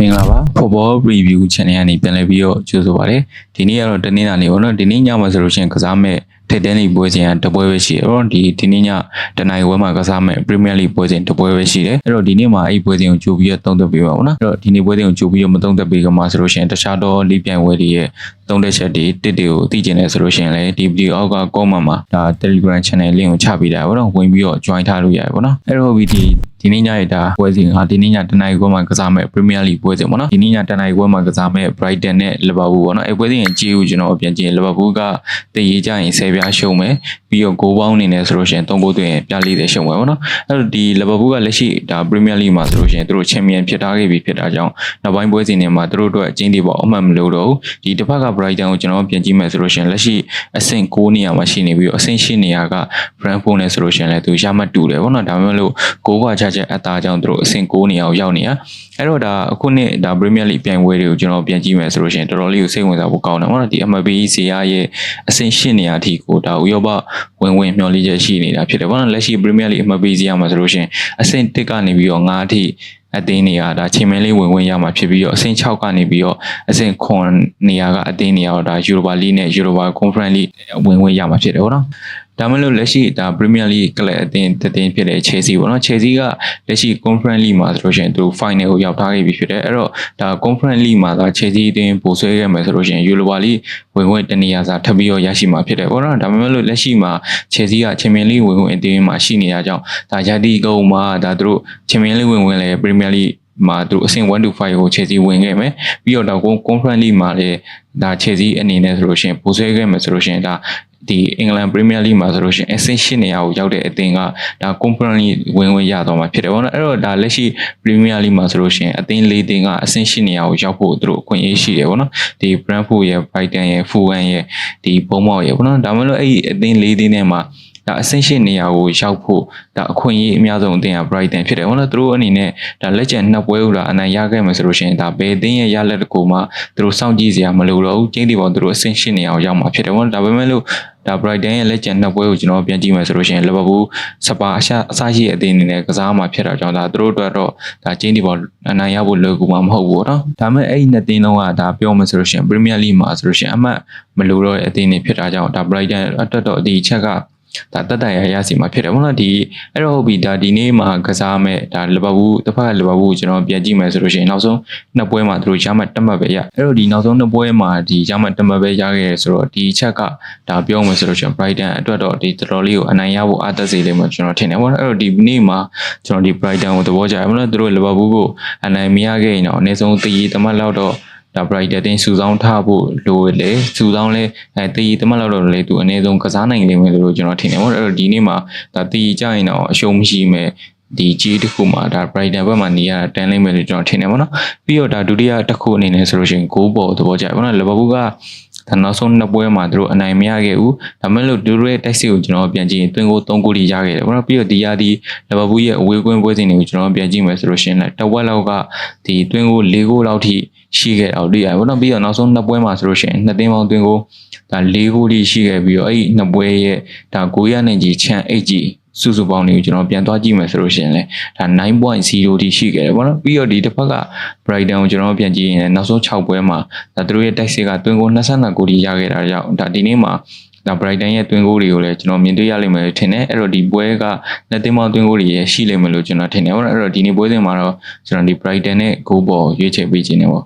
မင်္ဂလာပါ Football Review Channel ကနေပြန်လည်ပြီးတော့ကြိုဆိုပါရစေဒီနေ့ကတော့တနင်္လာနေ့ပေါ့နော်ဒီနေ့ညမှာဆိုလို့ရှိရင်ကစားမဲ့ထိပ်တန်းလိပွဲစဉ်ကတပွဲပဲရှိတယ်အဲ့တော့ဒီဒီနေ့ညတနင်္ဂနွေမှာကစားမဲ့ Premier League ပွဲစဉ်တပွဲပဲရှိတယ်အဲ့တော့ဒီနေ့မှာအဲ့ပွဲစဉ်ကိုကြိုပြီးတော့သုံးသပ်ပေးပါဦးနော်အဲ့တော့ဒီနေ့ပွဲစဉ်ကိုကြိုပြီးတော့မသုံးသပ်ပေးကမှဆိုလို့ရှိရင်တခြားသောလိပြိုင်ပွဲတွေရဲ့ သုံးတဲ့ချက်တွေတစ်တွေကိုသိကျင်နေဆိုလို့ရှိရင်လည်းဒီ video အောက်က comment မှာဒါ Telegram channel link ကိုချပေးတာပေါ့နော်ဝင်ပြီးတော့ join ထားလို့ရတယ်ပေါ့နော်အဲ့တော့ဒီဒီနေ့ညရဲ့ဒါပွဲစဉ်ကဒီနေ့ညတနင်္ဂနွေပွဲမှာကစားမဲ့ Premier League ပွဲစဉ်ပေါ့နော်ဒီနေ့ညတနင်္ဂနွေပွဲမှာကစားမဲ့ Brighton နဲ့ Liverpool ပေါ့နော်အဲ့ပွဲစဉ်ရဲ့ကြေးကိုကျွန်တော်ပြန်ကြည့်ရင် Liverpool ကတည်ရေးကြရင်10ပြားရှုံးမယ်ပြီးတော့ဂိုးပေါင်းအနေနဲ့ဆိုလို့ရှိရင်3ဂိုးသွင်းပြ40ရှုံးမယ်ပေါ့နော်အဲ့တော့ဒီ Liverpool ကလက်ရှိဒါ Premier League မှာဆိုလို့ရှိရင်သူတို့ Champion ဖြစ်ထားခဲ့ပြီဖြစ်တာကြောင့်နောက်ပိုင်းပွဲစဉ်တွေမှာသူတို့အတွက်အကျဉ်းတွေပေါ့အမှတ်မလို့တော့ဘူးဒီတစ်ဖက်က Brighton ကိုကျွန်တော်ပြန်ကြည့်မယ်ဆိုလို့ရှိရင်လက်ရှိအဆင့်9နေရာမှာရှိနေပြီးတော့အဆင့်10နေရာက Brentford နဲ့ဆိုလို့ရှိရင်လည်းသူရမှတ်တူတယ်ပေါ့နော်ဒါပေမဲ့လို့ဂိုးကွာချချက်အပ်သားကြောင့်သူတို့အဆင့်9နေရာကိုရောက်နေတာအဲ့တော့ဒါအခုနှစ်ဒါ Premier League ပြိုင်ပွဲတွေကိုကျွန်တော်ပြန်ကြည့်မယ်ဆိုလို့ရှိရင်တော်တော်လေးကိုစိတ်ဝင်စားဖို့ကောင်းတယ်ပေါ့နော်ဒီ MLB ဇီယာရဲ့အဆင့်10နေရာအထိကိုဒါဥရောပဝင်ဝင်မျှော်လင့်ချက်ရှိနေတာဖြစ်တယ်ပေါ့နော်လက်ရှိ Premier League MLB ဇီယာမှာဆိုလို့ရှိရင်အဆင့်1ကနေပြီးတော့9အထိအသင်းတွေကဒါချိန်မင်းလေးဝင်ဝင်ရမှာဖြစ်ပြီးတော့အဆင့်6ကနေပြီးတော့အဆင့်9နေရာကအသင်းတွေကတော့ဒါ Europa League နဲ့ Europa Conference League ဝင်ဝင်ရမှာဖြစ်တယ်ပေါ့နော် ဒါမှမဟုတ်လက်ရှိဒါ Premier League ကလပ်အသင်းတသင်းဖြစ်တဲ့ Chelsea ပေါ့နော် Chelsea ကလက်ရှိ Conference League မှာဆိုလို့ရှိရင်သူ final ကိုရောက်ထားခဲ့ပြီဖြစ်တယ်အဲ့တော့ဒါ Conference League မှာဒါ Chelsea အသင်းပိုဆွဲခဲ့မယ်ဆိုလို့ရှိရင် Europa League ဝင်ဝင်တနေရာစာထပ်ပြီးတော့ရရှိမှာဖြစ်တယ်ပေါ့နော်ဒါပေမဲ့လို့လက်ရှိမှာ Chelsea က Champions League ဝင်ဝင်အသင်းမှာရှိနေရကြောင်းဒါယာတီကုန်းမှာဒါသူတို့ Champions League ဝင်ဝင်လဲ Premier League မှာသူအဆင့်1 to 5ကို Chelsea ဝင်ခဲ့မယ်ပြီးတော့တော့ Conference League မှာလည်းဒါ Chelsea အနေနဲ့ဆိုလို့ရှိရင်ပိုဆွဲခဲ့မယ်ဆိုလို့ရှိရင်ဒါ ဒီအင်္ဂလန် Premier League မှာဆိုလို့ရှိရင်အဆင့်၈နေရာကိုရောက်တဲ့အသင်းကဒါ Conference League ဝင်ဝင်ရတော့မှာဖြစ်တယ်ပေါ့နော်အဲ့တော့ဒါလက်ရှိ Premier League မှာဆိုလို့ရှိရင်အသင်း၄သင်းကအဆင့်၈နေရာကိုရောက်ဖို့သူတို့အခွင့်အရေးရှိတယ်ပေါ့နော်ဒီ Brentford ရဲ့ Brighton ရဲ့ Fulham ရဲ့ဒီ Bournemouth ရဲ့ပေါ့နော်ဒါမှမဟုတ်အဲ့ဒီအသင်း၄သင်းထဲမှာ ဒါအဆင့်ရှိနေရာကိုရောက်ဖို့ဒါအခွင့်အရေးအများဆုံးအသင်းက Brighton ဖြစ်တယ်ဟုတ်လားသူတို့အနေနဲ့ဒါလက်ကျန်နှစ်ပွဲဥလာအနိုင်ရခဲ့မှာဆိုလို့ရှိရင်ဒါဘယ်အသင်းရဲ့ရလက်တကူမှသူတို့စောင့်ကြည့်စရာမလိုတော့ဘူးကျင်းဒီပေါ်သူတို့အဆင့်ရှိနေရာကိုရောက်မှာဖြစ်တယ်ဟုတ်လားဒါပေမဲ့လို့ဒါ Brighton ရဲ့လက်ကျန်နှစ်ပွဲကိုကျွန်တော်ပြန်ကြည့်မယ်ဆိုလို့ရှိရင် Liverpool စပါအရှာအစရှိတဲ့အသင်းအနေနဲ့ကစားမှာဖြစ်တာကြောင့်ဒါသူတို့အတွက်တော့ဒါကျင်းဒီပေါ်အနိုင်ရဖို့လွယ်ကူမှာမဟုတ်ဘူးတော့ဒါပေမဲ့အဲ့ဒီနှစ်သင်းလုံးကဒါပြောမှဆိုလို့ရှိရင် Premier League မှာဆိုလို့ရှိရင်အမှတ်မလိုတော့တဲ့အသင်းတွေဖြစ်တာကြောင့်ဒါ Brighton အတွက်တော့ဒီချက်က ဒါတက်တရရစီမှာဖြစ်တယ်ပေါ့နော်ဒီအဲ့တော့ဟုတ်ပြီဒါဒီနေ့မှာကစားမဲ့ဒါလီဗာပူးတစ်ဖက်ကလီဗာပူးကိုကျွန်တော်ပြန်ကြည့်မယ်ဆိုလို့ရှိရင်နောက်ဆုံးနှစ်ပွဲမှာသူတို့ရမှတ်တက်မှတ်ပဲရအဲ့တော့ဒီနောက်ဆုံးနှစ်ပွဲမှာဒီရမှတ်တက်မှတ်ပဲရခဲ့ရဆိုတော့ဒီချက်ကဒါပြောမယ်ဆိုလို့ရှိရင် Brighton အတွက်တော့ဒီတော်တော်လေးကိုအနိုင်ရဖို့အားသက်စေလိမ့်မယ်ကျွန်တော်ထင်တယ်ပေါ့နော်အဲ့တော့ဒီနေ့မှာကျွန်တော်ဒီ Brighton ကိုသဘောကျတယ်ပေါ့နော်သူတို့လီဗာပူးကိုအနိုင်မရခဲ့ရင်တော့အနည်းဆုံးတည်တမတ်လောက်တော့ ဒါ Brighton တင်စုဆောင်းထားဖို့လိုလေစုဆောင်းလဲအဲတည်တမတ်လောက်တော့လေသူအနည်းဆုံးကစားနိုင်လိမ့်မယ်လို့ကျွန်တော်ထင်တယ်ပေါ့အဲ့တော့ဒီနေ့မှာဒါတည်ကြရင်တော့အရှုံးမရှိမဲ့ဒီကြီးတစ်ခုမှာဒါ Brighton ဘက်မှာနေရတန်းလိမ့်မယ်လို့ကျွန်တော်ထင်တယ်ပေါ့နော်ပြီးတော့ဒါဒုတိယတစ်ခုအနေနဲ့ဆိုလို့ရှိရင်ဂိုးပေါ်သဘောကျတယ်ပေါ့နော်လီဗာပူးက ဒါနောက်ဆုံးနှစ်ပွဲမှာသူတို့အနိုင်မရခဲ့ဘူးဒါမဲ့လို့သူတို့ရဲ့တိုက်စစ်ကိုကျွန်တော်ပြန်ကြည့်ရင်တွင်းကို3ဂိုးထိရခဲ့တယ်ပေါ့နော်ပြီးတော့ဒီရာဒီလီဗာပူးရဲ့အဝေးကွင်းပွဲစဉ်တွေကိုကျွန်တော်ပြန်ကြည့်မယ်ဆိုလို့ရှိရင်လည်းတဝက်လောက်ကဒီတွင်းကို4ဂိုးလောက်ထိရှိခဲ့အောင်တွေ့ရတယ်ပေါ့နော်ပြီးတော့နောက်ဆုံးနှစ်ပွဲမှာဆိုလို့ရှိရင်နှစ်သင်းပေါင်းတွင်းကိုဒါ၄ဂိုးထိရှိခဲ့ပြီးတော့အဲ့ဒီနှစ်ပွဲရဲ့ဒါ9ရနိုင်ကြီးချန်8ကြီး စုစုပေါင်းတွေကိုကျွန်တော်ပြန်သွားကြည့်မယ်ဆိုလို့ရှိရင်လည်းဒါ9.0ထိရှိခဲ့တယ်ပေါ့နော်ပြီးတော့ဒီတစ်ဖက်က Brighton ကိုကျွန်တော်ပြန်ကြည့်ရင်နောက်ဆုံး6ပွဲမှာဒါသူတို့ရဲ့တိုက်စစ်ကတွင်းကို22ဂိုးထိရခဲ့တာကြောင့်ဒါဒီနေ့မှာဒါ Brighton ရဲ့တွင်းဂိုးတွေကိုလည်းကျွန်တော်မြင်တွေ့ရလိမ့်မယ်ထင်တယ်အဲ့တော့ဒီပွဲကလက်သင်းပေါင်းတွင်းဂိုးတွေရရှိလိမ့်မယ်လို့ကျွန်တော်ထင်တယ်ပေါ့နော်အဲ့တော့ဒီနေ့ပွဲစဉ်မှာတော့ကျွန်တော်ဒီ Brighton နဲ့ဂိုးပေါ်ရွေးချယ်ပေးခြင်းနေပေါ့